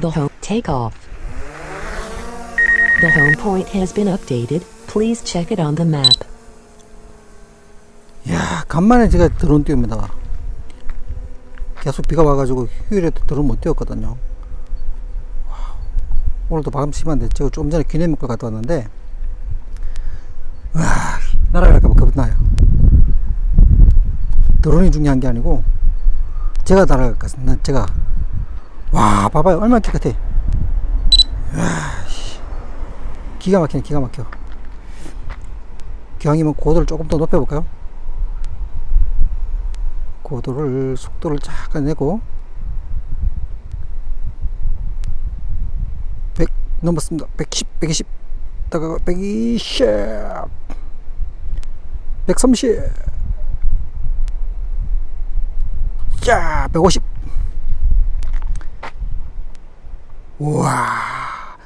The home takeoff. The home point has been updated. Please check it on the map. 야 간만에 제가 드론 띄웁니다 계속 비가 와가지고 휴일에 드론 못 띄웠거든요 와, 오늘도 바람 심한데 제가 좀 전에 기내 먹고 갔다 왔는데 와 날아갈까 봐 겁나요 드론이 중요한 게 아니고 제가 날아갈 것 같습니다 제가 와 봐봐요. 얼마나 깨끗해. 와, 씨. 기가 막히네 기가 막혀. 기왕이면 고도를 조금 더 높여볼까요? 고도를 속도를 잠깐 내고. 100 넘었습니다. 110 120 다가 120 130 자, 150 우와.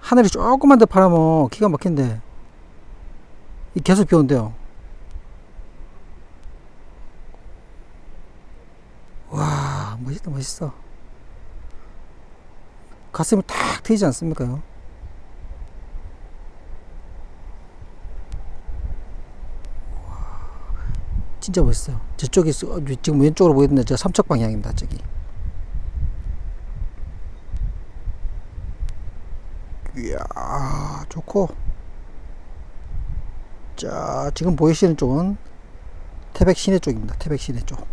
하늘이 조금만 더 파라면 기가 막힌데. 이 계속 비 온대요. 와 멋있다 멋있어. 가슴이 탁 트이지 않습니까 요? 와, 진짜 멋있어요. 저쪽이 지금 왼쪽으로 보이는데 저 삼척 방향입니다 저기 이야 좋고. 자 지금 보이시는 쪽은 태백 시내 쪽입니다. 태백 시내 쪽.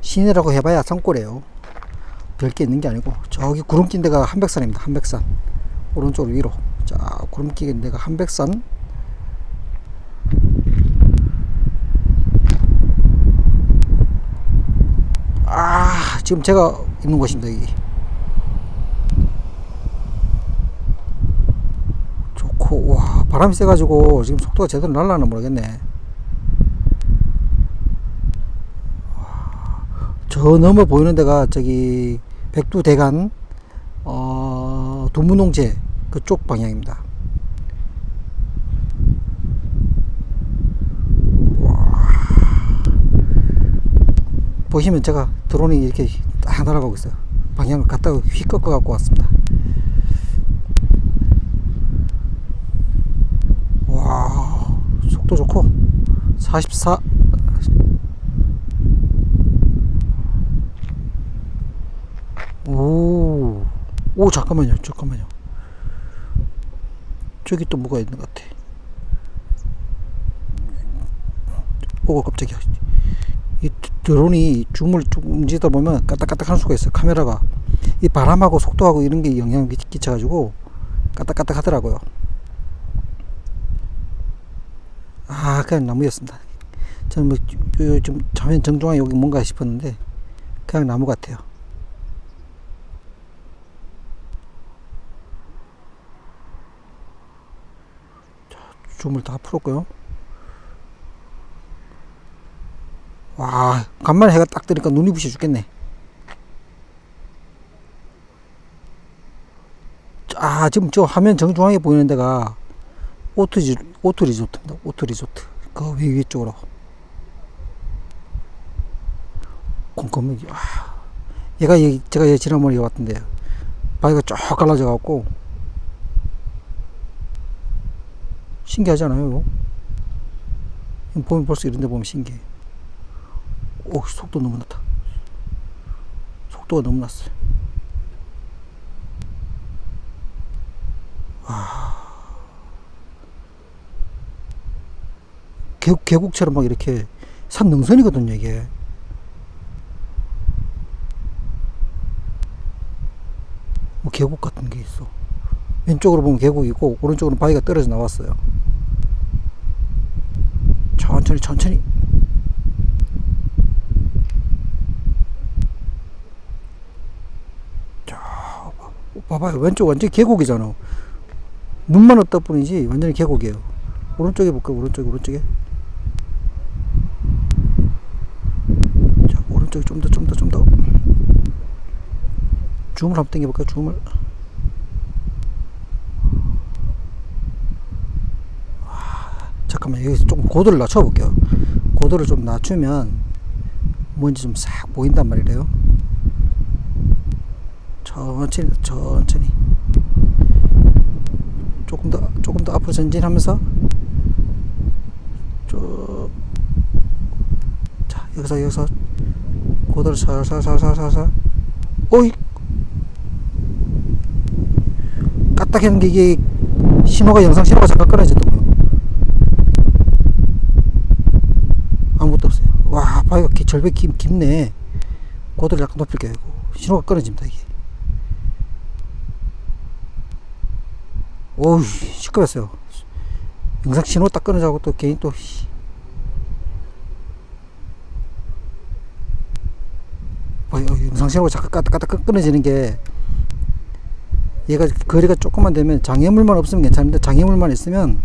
시내라고 해봐야 산골이에요. 별게 있는 게 아니고. 저기 구름 낀 데가 한백산입니다. 한백산. 오른쪽으로 위로. 자 구름 끼는 데가 한백산. 아 지금 제가 있는 곳입니다 여기 좋고 와 바람이 세가지고 지금 속도가 제대로 날라나 모르겠네 저 넘어 보이는 데가 저기 백두대간 어 두문홍제 그쪽 방향입니다. 와. 보시면 제가 드론이 이렇게 딱 날아가고 있어요. 방향을 갖다가 휙 꺾어 갖고 왔습니다. 와 속도 좋고 44 오, 오, 잠깐만요, 잠깐만요. 저기 또 뭐가 있는 것 같아. 오, 깜짝이야. 이 드- 드론이 줌을 쭉 움직이다 보면 까딱까딱 할 수가 있어요, 카메라가. 이 바람하고 속도하고 이런 게 영향을 끼- 끼쳐가지고 까딱까딱 하더라고요. 아, 그냥 나무였습니다. 저는 뭐, 요- 요- 좀, 자면 정중앙에 여기 뭔가 싶었는데, 그냥 나무 같아요. 줌을 다 풀었고요. 와, 간만에 해가 딱 뜨니까 눈이 부셔 죽겠네. 아, 지금 저 화면 정중앙에 보이는 데가 오토지, 오토 리조트입니다. 오토 리조트. 그 위, 위쪽으로. 곰곰이, 와. 얘가, 얘, 제가 얘 지난번에 왔던데, 바위가 쫙 갈라져 갖고, 신기하잖아요. 이거 보면 벌써 이런 데 보면 신기해. 오, 속도 너무 낮다. 속도가 너무 낮어요. 계곡, 계곡처럼 막 이렇게 산 능선이거든요, 이게. 뭐 계곡 같은 게 있어. 왼쪽으로 보면 계곡이고, 오른쪽으로 바위가 떨어져 나왔어요. 천천히, 천천히. 자, 봐봐요. 왼쪽 완전 계곡이잖아. 눈만 없다 뿐이지, 완전히 계곡이에요. 오른쪽에 볼까요? 오른쪽에, 오른쪽에. 자, 오른쪽에 좀 더, 좀 더, 좀 더. 줌을 한번 당겨볼까요? 줌을. 잠깐만 여기서 조금 고도를 낮춰볼게요. 고도를 좀 낮추면 뭔지 좀 싹 보인단 말이래요. 저 천천히 천천히 조금 더 조금 더 앞으로 전진하면서 쭉 자, 여기서 여기서 고도를 살살살살살살 오이. 까딱하는 게 이게 신호가 영상 신호가 잠깐 끊어졌더군요 아무것도 없어요. 와 바위가 기- 절벽 깊, 깊네. 고도를 약간 높일 게고. 신호가 끊어집니다 이게. 오우 시끄럽어요. 영상 신호 딱 끊어자고 또 괜히 또 씨. 어, 신호가 잠깐 까딱까딱 끊어지는 게 얘가 거리가 조금만 되면 장애물만 없으면 괜찮은데 장애물만 있으면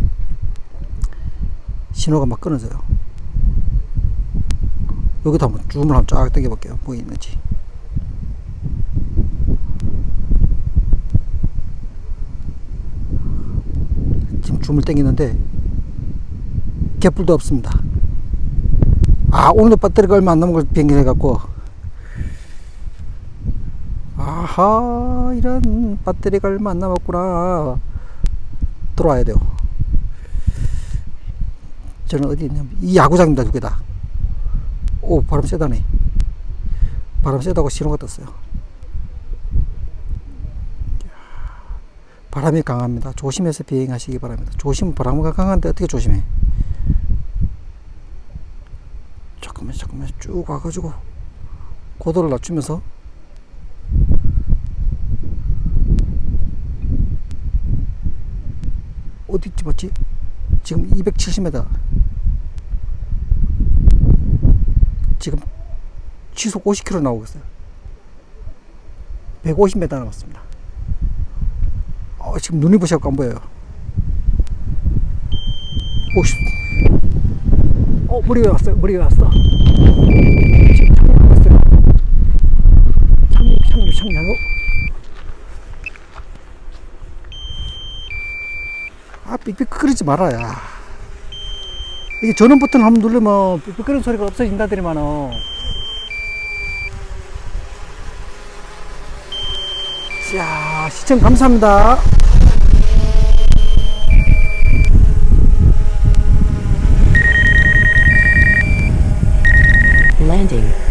신호가 막 끊어져요. 여기도 한번 줌을 한번 쫙 당겨볼게요. 뭐 있는지. 지금 줌을 당기는데 개뿔도 없습니다. 아 오늘도 배터리가 얼마 안 남은 걸 변경해 갖고 아 하 이런 배터리가 얼마 안 남았구나. 들어와야 돼요. 저는 어디 있냐면 이 야구장입니다 두 개다. 오 바람 세다네 바람 세다고 신호가 떴어요. 바람이 강합니다. 조심해서 비행하시기 바랍니다. 조심 바람이 강한데 어떻게 조심해? 잠깐만 잠깐만. 쭉 와가지고 고도를 낮추면서 어디 집었지? 지금 270m. 지금 시속 50km 나오고 있어요. 150m 남았습니다. 어, 지금 눈이 부셔갖고 안 보여요. 오씨. 어, 물이 왜 왔어요? 왜 왔어? 지금 창문 왔어요. 창문, 창문, 창문. 아 삑삑거리지 말아야. 이게 전원 버튼 한번 누르면 삑삑거리는 소리가 없어진다더니만은. 자 시청 감사합니다. 랜딩.